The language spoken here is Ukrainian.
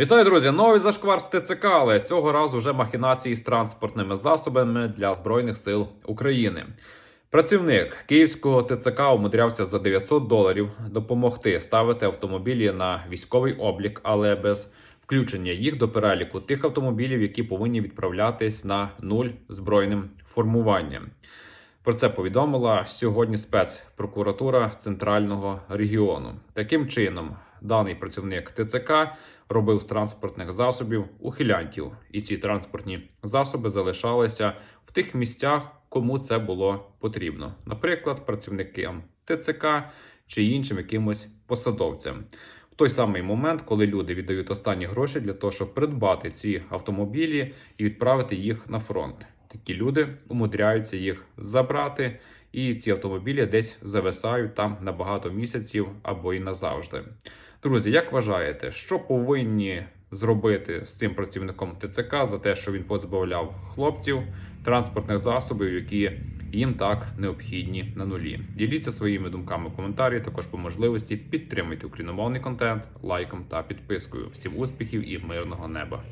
Вітаю, друзі! Новий зашквар з ТЦК, але цього разу вже махінації з транспортними засобами для Збройних сил України. Працівник київського ТЦК умудрявся за 900 доларів допомогти ставити автомобілі на військовий облік, але без включення їх до переліку тих автомобілів, які повинні відправлятись на нуль збройним формуванням. Про це повідомила сьогодні спецпрокуратура центрального регіону. Таким чином, даний працівник ТЦК робив з транспортних засобів ухилянтів, і ці транспортні засоби залишалися в тих місцях, кому це було потрібно, наприклад, працівникам ТЦК чи іншим якимось посадовцям. В той самий момент, коли люди віддають останні гроші для того, щоб придбати ці автомобілі і відправити їх на фронт. Такі люди умудряються їх забрати, і ці автомобілі десь зависають там на багато місяців або й назавжди. Друзі, як вважаєте, що повинні зробити з цим працівником ТЦК за те, що він позбавляв хлопців транспортних засобів, які їм так необхідні на нулі? Діліться своїми думками в коментарі. Також по можливості підтримуйте україномовний контент лайком та підпискою. Всім успіхів і мирного неба!